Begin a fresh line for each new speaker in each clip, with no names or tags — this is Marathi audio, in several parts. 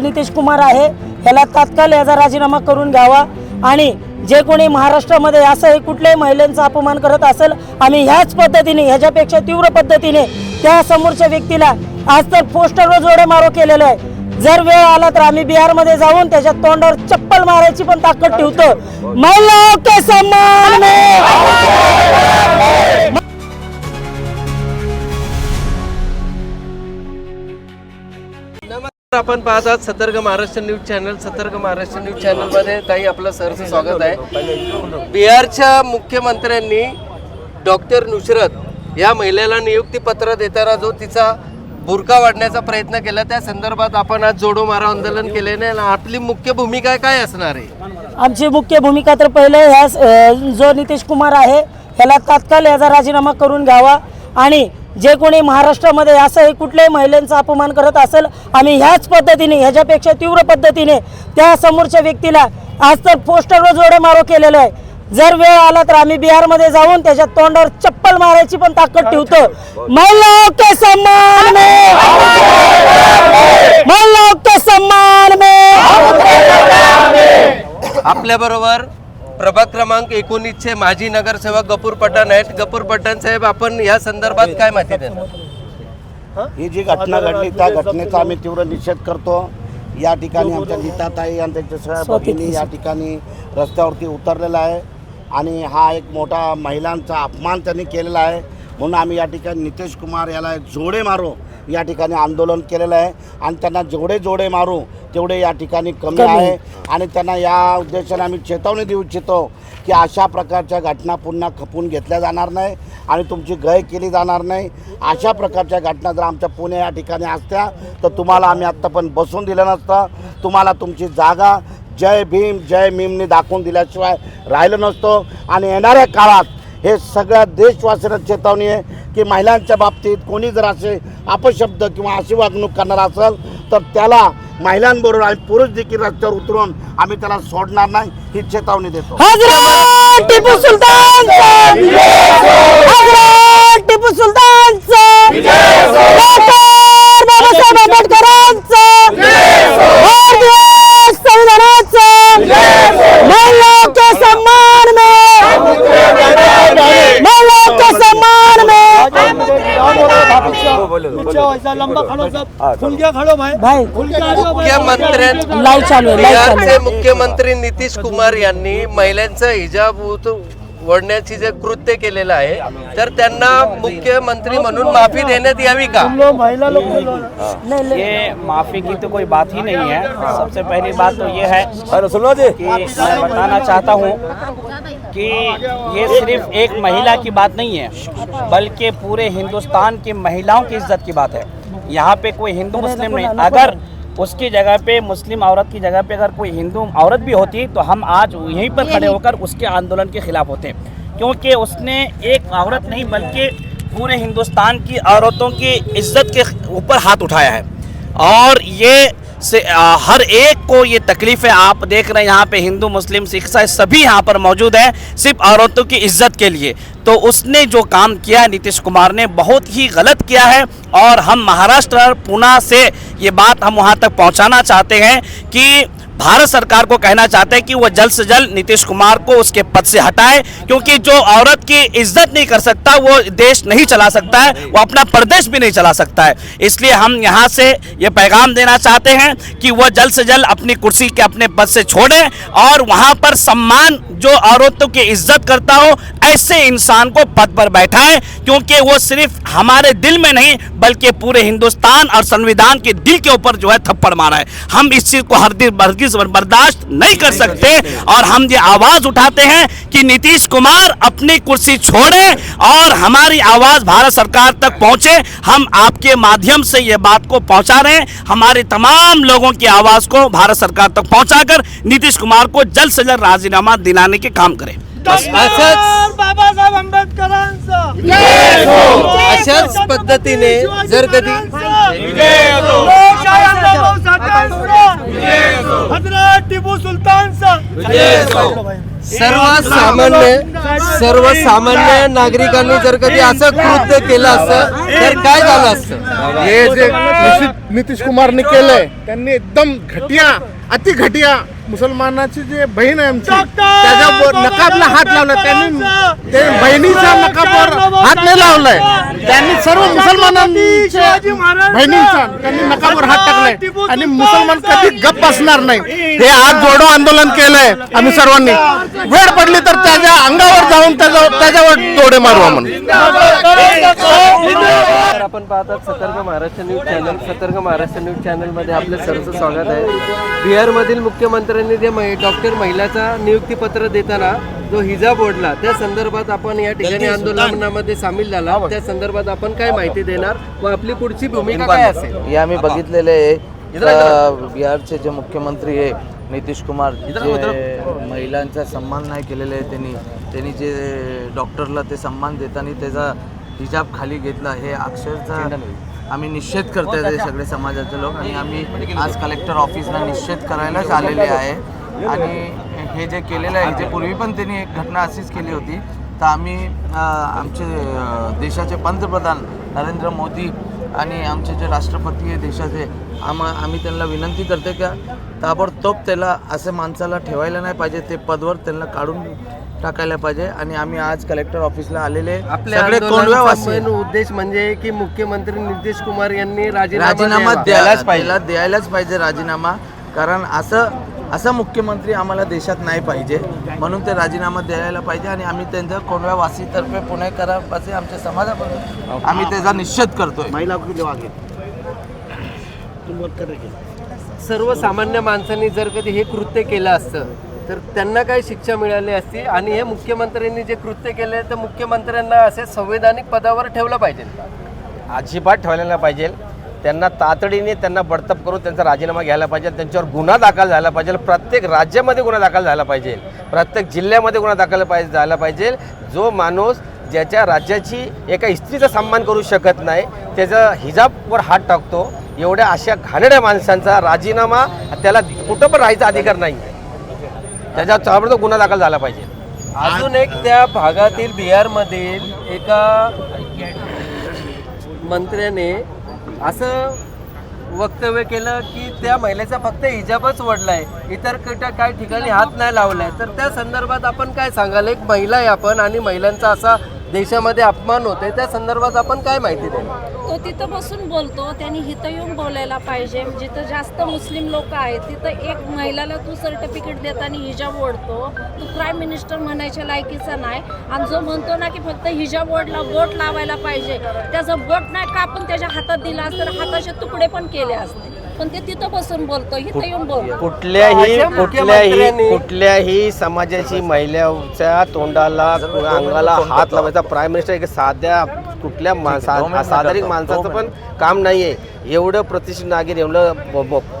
नितेश कुमार आहे. ह्याला तात्काळ याचा राजीनामा करून घ्यावा. आणि जे कोणी महाराष्ट्रामध्ये असं कुठल्याही महिलांचा अपमान करत असेल आम्ही ह्याच पद्धतीने ह्याच्यापेक्षा तीव्र पद्धतीने त्या समोरच्या व्यक्तीला आज तर पोस्टरवर जोडे मारो केलेलं आहे. जर वेळ आला तर आम्ही बिहारमध्ये जाऊन त्याच्या तोंडावर चप्पल मारायची पण ताकद ठेवतो. महिला के सम्मान में
आपण पाहत आहात सतर्क महाराष्ट्र न्यूज चॅनल सतर्क महाराष्ट्र न्यूज चॅनलमध्ये ताई आपलं सहर्ष स्वागत आहे. बिहारच्या मुख्यमंत्र्यांनी डॉक्टर नुसरत या महिलेला नियुक्तीपत्र देताना जो तिचा बुरका वाढण्याचा प्रयत्न केला त्या संदर्भात आपण आज जोडो मारा आंदोलन केल्याने आपली मुख्य भूमिका काय असणार आहे?
आमची मुख्य भूमिका तर पहिले ह्या जो नितीश कुमार आहे ह्याला तात्काळ याचा राजीनामा करून घ्यावा. आणि जे कोणी महाराष्ट्रामध्ये असं कुठल्याही महिलांचा अपमान करत असेल आम्ही ह्याच पद्धतीने ह्याच्यापेक्षा तीव्र पद्धतीने त्या समोरच्या व्यक्तीला आज तर पोस्टरवर जोडे मारो केलेलं आहे. जर वेळ आला तर आम्ही बिहारमध्ये जाऊन त्याच्या तोंडावर चप्पल मारायची पण ताकद ठेवतो. महिलाओं के सम्मान में! महिलाओं के सम्मान में!
आपल्या बरोबर प्रभाग क्रमांक एकोणीसचे माजी नगरसेवक गपूर पठाण आहेत. गपूर पठाण साहेब आपण या संदर्भात काय माहिती देणार?
ही? जी घटना घडली त्या घटनेचा आम्ही तीव्र निषेध करतो. या ठिकाणी आमच्या नीताताई आणि त्यांच्या सगळ्या भगिनी या ठिकाणी रस्त्यावरती उतरलेला आहे आणि हा एक मोठा महिलांचा अपमान त्यांनी केलेला आहे. म्हणून आम्ही या ठिकाणी नितीश कुमार याला जोडे मारो या ठिकाणी आंदोलन केलेलं आहे. आणि त्यांना जेवढे जोडे मारू तेवढे या ठिकाणी कमी आहे. आणि त्यांना या उद्देशाने आम्ही चेतावणी देऊ इच्छितो की अशा प्रकारच्या घटना पुन्हा खपून घेतल्या जाणार नाही आणि तुमची गय केली जाणार नाही. अशा प्रकारच्या घटना जर आमच्या पुणे या ठिकाणी असत्या तर तुम्हाला आम्ही आत्ता पण बसून दिलं नसतं. तुम्हाला तुमची जागा जय भीम जय भीमने दाखवून दिल्याशिवाय राहिलं नसतो. आणि येणाऱ्या काळात हे सगळ्या देशवासियांना चेतावणी आहे की महिलांच्या बाबतीत कोणी जर असे अपशब्द किंवा अशी वागणूक करणार असेल तर त्याला महिलांबरोबर आणि पुरुष देखील रस्त्यावर उतरून आम्ही त्याला सोडणार नाही ही चेतावणी देतो.
हजरत टिपू सुलतान हजरत टिपू सुलतान बाबासाहेब आंबेडकरांचं संविधानाचं महिलाओं सन्मान सम्मान में महिलाओं के सम्मान में भाई
मुख्यमंत्र्यां
लाईव्ह चालू आहे लाईव्ह चालू
बिहारचे
आहे
मुख्यमंत्री नितीश कुमार यांनी महिलांचं हिजाब ओढण्याची जे कृत्य केलेलं आहे तर त्यांना मुख्यमंत्री म्हणून माफ़ी देण्यात यावी का।
ये माफ़ी की तो कोई बात ही नहीं है। सबसे पहली बात तो ये है कि मैं बताना चाहता हूँ कि ये सिर्फ़ एक महिला की बात नहीं है बल्कि पूरे हिंदुस्तान की महिलाओं की इज़्ज़त की बात है। यहाँ पे कोई हिंदू मुस्लिम नहीं अगर उसकी जगह पे मुस्लिम औरत की जगह पे अगर कोई हिंदू औरत भी होती तो हम आज यहीं पर खड़े होकर उसके आंदोलन के खिलाफ होते क्योंकि उसने एक औरत नहीं बल्कि पूरे हिंदुस्तान की औरतों की इज़्ज़त के ऊपर हाथ उठाया है। और ये से आ, हर एक को ये तकलीफ़ है आप देख रहे हैं। यहाँ पे हिंदू मुस्लिम सिख ईसाई सभी यहाँ पर मौजूद हैं सिर्फ़ औरतों की इज़्ज़त के लिए। तो उसने जो काम किया नीतीश कुमार ने बहुत ही गलत किया है और हम महाराष्ट्र पुणे से ये बात हम वहाँ तक पहुँचाना चाहते हैं कि भारत सरकार को कहना चाहते हैं कि वो जल्द से जल्द नीतीश कुमार को उसके पद से हटाए, क्योंकि जो औरत की इज़्ज़त नहीं कर सकता, वो देश नहीं चला सकता है, वो अपना प्रदेश भी नहीं चला सकता है। इसलिए हम यहाँ से ये पैगाम देना चाहते हैं कि वो जल्द से जल्द अपनी कुर्सी के अपने पद से छोड़ें और वहाँ पर सम्मान जो औरतों की इज़्ज़त करता हो, ऐसे इंसान को पद पर बैठाएँ, क्योंकि वो सिर्फ़ हमारे दिल में नहीं, बल्कि पूरे हिंदुस्तान और संविधान के दिल के ऊपर जो है थप्पड़ मारा है। हम इस चीज़ को हर दिन बर्गिज बर्दाश्त नहीं कर सकते। और हम ये आवाज़ उठाते हैं कि नीतीश कुमार अपनी कुर्सी छोड़े और हमारी आवाज़ भारत सरकार तक पहुँचे। हम आपके माध्यम से ये बात को पहुँचा रहे हैं हमारे तमाम लोगों की आवाज़ को भारत सरकार तक पहुंचाकर नीतीश कुमार को जल्द से जल्द राजीनामा दिलाने के काम करें।
असंच
बाबासाहेब आंबेडकरांचं!
अशाच पद्धतीने जर कधी
टिपू सुलतानचा!
सर्वसामान्य सर्वसामान्य नागरिकांनी जर कधी असं कृत्य केलं असतं तर काय झालं असतं? हे जे
नितीश कुमारने केलंय त्यांनी एकदम घटिया अति घटिया मुसलमानाची जे बहीण आहे आमची त्याच्यावर नकाबला हात लावला. त्यांनी ते बहिणीच्या नकाबवर हात नाही लावलाय. त्यांनी सर्व मुसलमानांच्या बहिणींचा त्यांनी नकाबवर हात टाकलाय. आणि मुसलमान कधी गप्प बसणार नाही. हे आज जोडो आंदोलन केलंय आम्ही सर्वांनी. वेळ पडली तर त्याच्या अंगावर जाऊन त्याच्या त्याच्यावर तोडे मारू आम्ही.
तर आपण पाहतात सतर्क महाराष्ट्र न्यूज चॅनल. सतर्क महाराष्ट्र न्यूज चॅनलमध्ये आपलं सरचं स्वागत आहे. बिहार मधील मुख्यमंत्र्यांनी जे डॉक्टर महिलाचा नियुक्तीपत्र देताना जो हिजाब ओढला त्या संदर्भात आपण या ठिकाणी आंदोलनामध्ये सामील झाला. त्या संदर्भात आपण काय माहिती देणार व आपली पुढची भूमिका काय असेल?
हे आम्ही बघितलेले आहे. बिहारचे जे मुख्यमंत्री आहे नितीश कुमार जे महिलांचा सन्मान नाही केलेले आहे त्यांनी. त्यांनी जे डॉक्टरला ते सन्मान देताना त्याचा हिजाब खाली घेतला हे अक्षरशः आम्ही निषेध करतोय ते सगळे समाजाचे लोक आणि आम्ही आज कलेक्टर ऑफिसला निषेध करायलाच आलेले आहे. आणि हे जे केलेलं आहे जे पूर्वी पण त्यांनी एक घटना अशीच केली होती. तर आम्ही आमचे देशाचे पंतप्रधान नरेंद्र मोदी आणि आमचे जे राष्ट्रपती आहे देशाचे आम आम्ही त्यांना विनंती करते का ताबडतोब त्याला असे माणसाला ठेवायला नाही पाहिजे. ते पदवर त्यांना काढून टाकायला पाहिजे आणि आम्ही आज कलेक्टर ऑफिसला आलेले
आपल्या
सगळे कोंडव्यावासी
उद्देश म्हणजे की मुख्यमंत्री नितीश कुमार यांनी राजीनामा.
द्यायलाच पाहिजे. द्यायलाच पाहिजे राजीनामा. कारण असं असा मुख्यमंत्री आम्हाला देशात नाही पाहिजे. म्हणून ते राजीनामा द्यायला पाहिजे आणि आम्ही त्यांच्या कोंडव्यावासीतर्फे पुणेकरापासे आमच्या समाजापासून आम्ही त्याचा निषेध करतोय.
महिला
सर्वसामान्य माणसांनी जर कधी हे कृत्य केलं असतं तर त्यांना काय शिक्षा मिळाली असती आणि हे मुख्यमंत्र्यांनी जे कृत्य केले तर मुख्यमंत्र्यांना असे संवैधानिक पदावर ठेवलं पाहिजे.
अजिबात ठेवायला पाहिजे. त्यांना तातडीने त्यांना बडतप करून त्यांचा राजीनामा घ्यायला पाहिजे. त्यांच्यावर गुन्हा दाखल झाला पाहिजे. प्रत्येक राज्यामध्ये गुन्हा दाखल झाला पाहिजे. प्रत्येक जिल्ह्यामध्ये गुन्हा दाखल पाहिजे झाला पाहिजे. जो माणूस ज्याच्या राज्याची एका स्त्रीचा सन्मान करू शकत नाही त्याचा हिजाबवर हात टाकतो एवढ्या अशा घाणेड्या माणसांचा राजीनामा त्याला कुठं पण राहायचा अधिकार नाही. त्याच्यावर ताबडतोब गुन्हा दाखल झाला पाहिजे.
अजून एक त्या भागातील बिहारमधील एका मंत्र्याने असं वक्तव्य केलं की त्या महिलेचा फक्त हिजाबच वडलाय इतर कुठं काय ठिकाणी हात नाही लावलाय. तर त्या संदर्भात आपण काय सांगाल? एक महिला आहे आपण आणि महिलांचा असा देशामध्ये अपमान होतोय त्या संदर्भात आपण काय माहिती देणार?
तो तिथं बसून बोलतो त्यांनी हिथं येऊन बोलायला पाहिजे. जिथं जास्त मुस्लिम लोक आहेत तिथं एक महिलाला तू सर्टिफिकेट देताना हिजाब ओढतो. तू प्राईम मिनिस्टर म्हणायच्या लायकीचा नाही. आणि जो म्हणतो ना की फक्त हिजाब ओढला बोट लावायला पाहिजे. त्याचं बोट नाही कापून त्याच्या हातात दिला असतं हाताचे तुकडे पण केले असते. पण ते तिथं बसून बोलतो इथं येऊन बोलतो.
कुठल्याही कुठल्याही कुठल्याही समाजाची महिलेच्या तोंडाला अंगाला हात लावायचा प्राईम मिनिस्टर एक साध्या कुठल्या मा- सा- साधारण माणसाचं पण काम नाहीये. एवढं प्रतिष्ठित नागरिक एवढं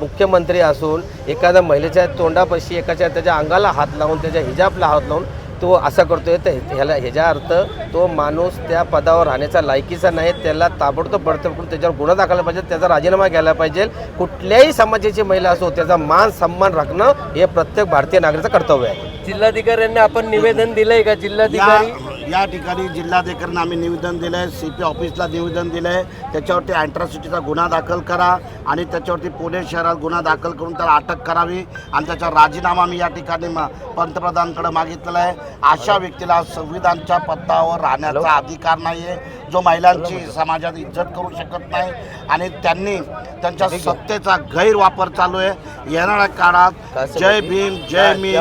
मुख्यमंत्री असून एखाद्या महिलेच्या तोंडापाशी एकाच्या त्याच्या अंगाला हात लावून त्याच्या हिजाबला हात लावून तो असं करतोय तर ह्याला ह्याचा अर्थ तो माणूस त्या पदावर राहण्याचा लायकीचा नाही त्याला ताबडतोब बडतब करून त्याच्यावर गुन्हा दाखल पाहिजे त्याचा राजीनामा घ्यायला पाहिजे. कुठल्याही समाजाची महिला असो त्याचा मान सन्मान राखणं हे प्रत्येक भारतीय नागरिकाचं कर्तव्य आहे.
जिल्हाधिकाऱ्यांनी आपण निवेदन दिलंय का? जिल्हाधिकारी
या ठिकाणी जिल्हाधिकाऱ्यांना आम्ही निवेदन दिलं आहे सी पी ऑफिसला निवेदन दिलं आहे त्याच्यावरती अँट्रॉसिटीचा गुन्हा दाखल करा आणि त्याच्यावरती पुणे शहरात गुन्हा दाखल करून त्याला अटक करावी आणि त्याचा राजीनामा मी या ठिकाणी मा- पंतप्रधानांकडे मागितलेला आहे. अशा व्यक्तीला संविधानच्या पत्तावर राहण्याचा अधिकार नाही आहे जो महिलांची समाजात इज्जत करू शकत नाही आणि त्यांनी त्यांच्या सत्तेचा गैरवापर चालू आहे. येणाऱ्या काळात जय भीम जय मी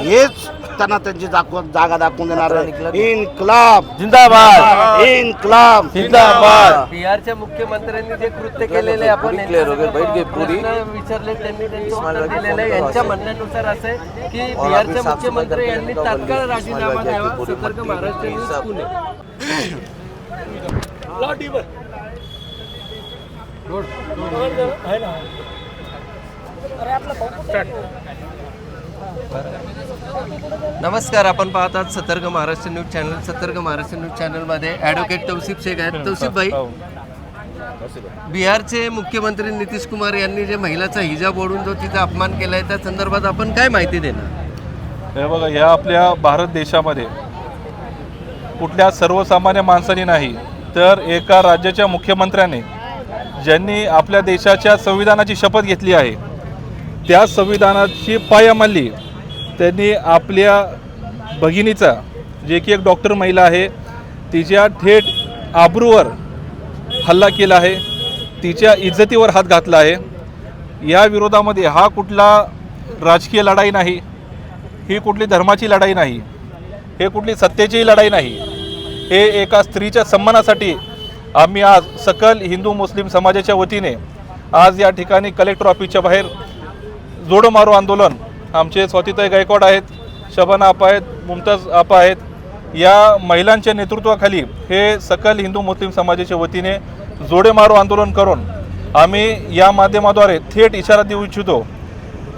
हेच त्यांना त्यांची दाखव जागा दाखवून देणार आहे. इन्कलाब। जिंदाबाद। इन्कलाब। जिंदाबाद।
बिहारच्या मुख्यमंत्र्यांनी जे कृत्य केलेले आपण
clear हो गया, बैठ गई पूरी.
विचारले त्यांनी त्यांचं उत्तर दिलेलं आहे. यांच्या म्हणण्यानुसार असं आहे की बिहारचे मुख्यमंत्री यांनी तात्काळ राजीनामा द्यावा सतर्क महाराष्ट्र न्यूज़ पुणे. नमस्कार आपण पाहतात सतर्क महाराष्ट्र न्यूज चॅनल सतर्क महाराष्ट्र न्यूज चॅनलमध्ये ॲडव्होकेट तौसिफ शेख आहेत. तौसिफ भाई बिहारचे मुख्यमंत्री नितीश कुमार यांनी जे महिलाचा हिजाब ओढून जो तिचा अपमान केला आहे त्या संदर्भात आपण काय माहिती देणार?
हे बघा ह्या आपल्या भारत देशामध्ये कुठल्या सर्वसामान्य माणसाने नाही तर एका राज्याच्या मुख्यमंत्र्याने ज्यांनी आपल्या देशाच्या संविधानाची शपथ घेतली आहे त्या संविधानाची पायमल्ली त्यांनी आपल्या भगिनीचा जे की एक डॉक्टर महिला आहे तिच्या थेट आबरूवर हल्ला केला आहे तिच्या इज्जतीवर हात घातला आहे. या विरोधामध्ये हा कुठला राजकीय लढाई नाही ही कुठली धर्माची लढाई नाही हे कुठली सत्तेचीही लढाई नाही हे एका स्त्रीच्या सन्मानासाठी आम्ही आज सकल हिंदू मुस्लिम समाजाच्या वतीने आज या ठिकाणी कलेक्टर ऑफिसच्या बाहेर जोडो मारो आंदोलन आमचे स्वातीताई गायकवाड आहेत शबाना आपा आहेत मुमताज आपा आहेत. या महिलांच्या नेतृत्वाखाली हे सकल हिंदू मुस्लिम समाजाच्या वतीने जोडे मारो आंदोलन करून आम्ही या माध्यमाद्वारे थेट इशारा देऊ इच्छितो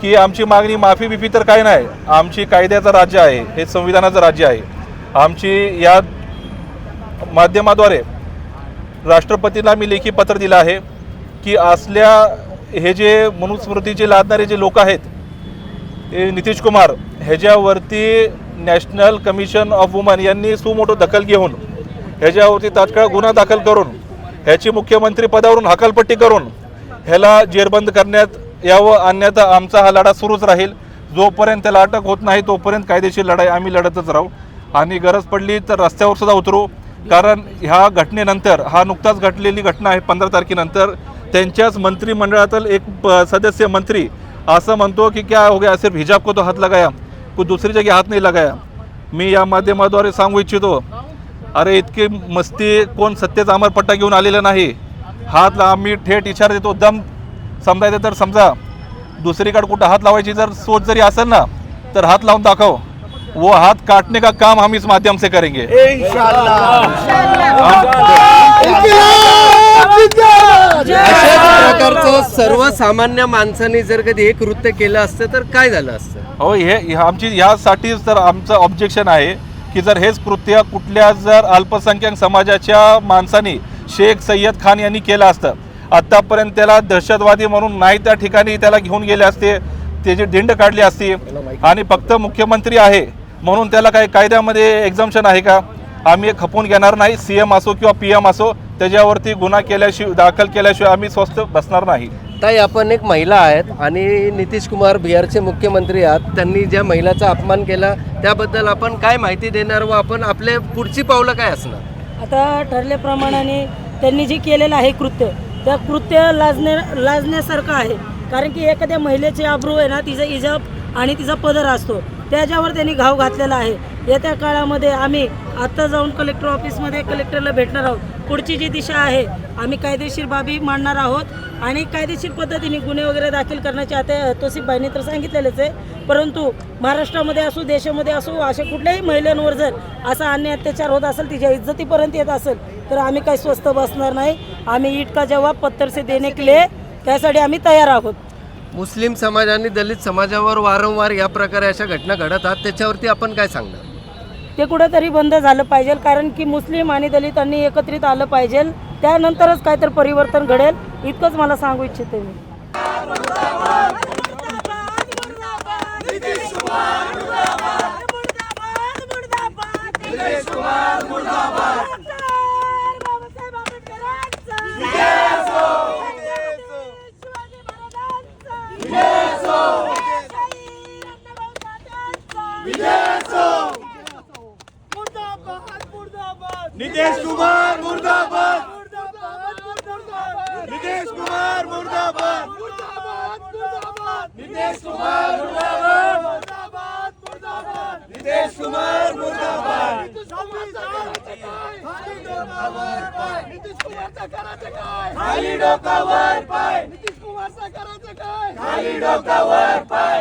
की आमची मागणी माफी बिफी तर काय नाही आमची कायद्याचं राज्य आहे हे संविधानाचं राज्य आहे. आमची या माध्यमाद्वारे राष्ट्रपतींना मी लेखी पत्र दिलं आहे की असल्या हे जे मनुस्मृतीचे लादणारे जे लोक आहेत नितीश कुमार ह्याच्यावरती नॅशनल कमिशन ऑफ वुमन यांनी सुमोठो दखल घेऊन ह्याच्यावरती तात्काळ गुन्हा दाखल करून ह्याची मुख्यमंत्री पदावरून हकालपट्टी करून ह्याला जेरबंद करण्यात यावं अन्यथा आमचा हा लढा सुरूच राहील. जोपर्यंत त्याला अटक होत नाही तोपर्यंत कायदेशीर लढाई आम्ही लढतच राहू. आणि गरज पडली तर रस्त्यावर सुद्धा उतरू. कारण ह्या घटनेनंतर हा नुकताच घडलेली घटना आहे पंधरा तारखेनंतर त्यांच्याच मंत्रिमंडळातील एक प- सदस्य मंत्री असं म्हणतो की क्या हो गया सिर्फ हिजाब को तो हात लगाया कुछ दुसरी जगह हात नाही लगाया। मी या माध्यमाद्वारे सांगू इच्छितो अरे इतकी मस्ती कोण सत्तेचा अमरपट्टा घेऊन आलेला नाही. हात ला- आम्ही थेट इशारा देतो दम समजायचं तर समजा. दुसरीकडे कुठं हात लावायची जर सोच जरी असेल ना तर हात लावून दाखव. वो हात काटने का काम हम इस माध्यम से करेंगे.
अशाच प्रकारचं सर्वसामान्य माणसाने जर कधी हे कृत्य केलं असतं तर काय झालं असतं?
हो हे आमची ह्यासाठीच तर आमचं ऑब्जेक्शन आहे की जर हेच कृत्य कुठल्या जर अल्पसंख्याक समाजाच्या माणसाने शेख सय्यद खान यांनी केलं असतं आत्तापर्यंत त्याला दहशतवादी म्हणून नाही त्या ठिकाणी त्याला घेऊन गेले असते त्याची दिंड काढली असती आणि फक्त मुख्यमंत्री आहे म्हणून त्याला काही कायद्यामध्ये एक्झाम्शन आहे का? आम्ही हे खपवून घेणार नाही सी एम असो किंवा पी एम असो त्याच्यावरती गुन्हा केल्याशिवाय दाखल केल्याशिवाय आम्ही स्वस्थ बसणार नाही.
ताई आपण एक महिला आहेत आणि नितीश कुमार बिहारचे मुख्यमंत्री आहात. त्यांनी ज्या महिलाचा अपमान केला त्याबद्दल आपण काय माहिती देणार व आपण आपले पुढची पावलं काय असणार?
आता ठरल्याप्रमाणे त्यांनी जे केलेलं आहे कृत्य त्या कृत्य लाजणे लाजण्यासारखं आहे. कारण की एखाद्या महिलेची आबरू आहे ना तिचा इजाब आणि तिचा पदर असतो. त्याच्यावर त्यांनी घाव घातलेला आहे. येत्या काळामध्ये आम्ही आत्ता जाऊन कलेक्टर ऑफिसमध्ये कलेक्टरला भेटणार आहोत. पुढची जी दिशा आहे आम्ही कायदेशीर बाबी मांडणार आहोत आणि कायदेशीर पद्धतीने गुन्हे वगैरे दाखल करण्याचे आता तोसिफबाईंनी तर सांगितलेलेच आहे. परंतु महाराष्ट्रामध्ये असो देशामध्ये असो अशा कुठल्याही महिलांवर जर असा अन्य अत्याचार होत असेल तिच्या इज्जतीपर्यंत येत असेल तर आम्ही काही स्वस्त बसणार नाही. आम्ही इट का जवाब पत्तर से त्यासाठी आम्ही तयार आहोत.
मुस्लिम समाज आणि दलित समाजावर वारंवार या प्रकारे अशा घटना घडत त्याच्यावरती आपण काय सांगणार?
ते कुठंतरी बंद झालं पाहिजे कारण की मुस्लिम आणि दलितांनी एकत्रित आलं पाहिजे त्यानंतरच काहीतरी परिवर्तन घडेल इतकंच मला सांगू इच्छिते मी
नितेश कुमार मुर्दाबाद नितेश कुमार मुर्दाबाद नितेश कुमार मुर्दाबाद नितेश कुमार मुर्दाबाद खाली डोकावर पाय नितीश कुमारचा करायचं काय खाली डोकावर पाय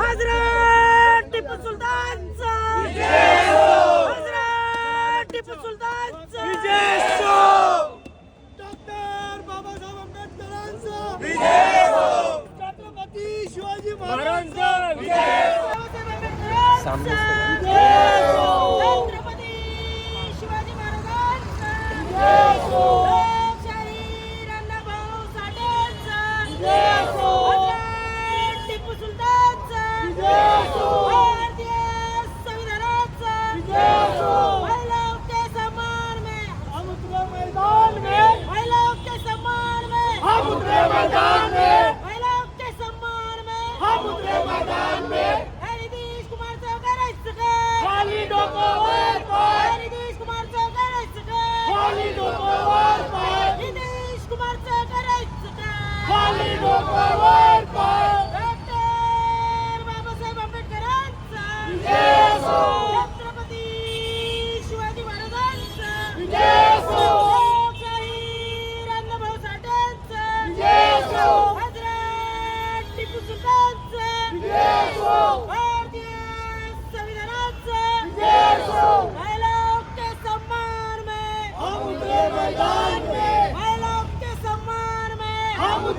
हजरत टिपू सुलतानचा. टिपू सुलतानचा. डॉक्टर बाबासाहेब आंबेडकरांचा. छत्रपती शिवाजी महाराजांचा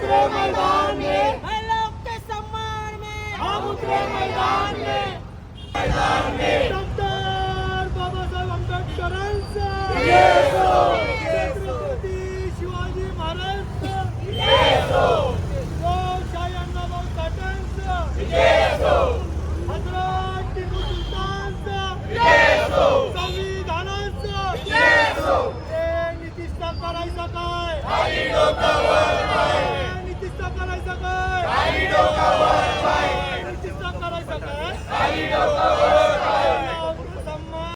उतरे मैदान में। महिलाओं के सम्मान में। हम उतरे मैदान में। डॉक्टर बाबासाहेब आंबेडकरांचा छत्रपती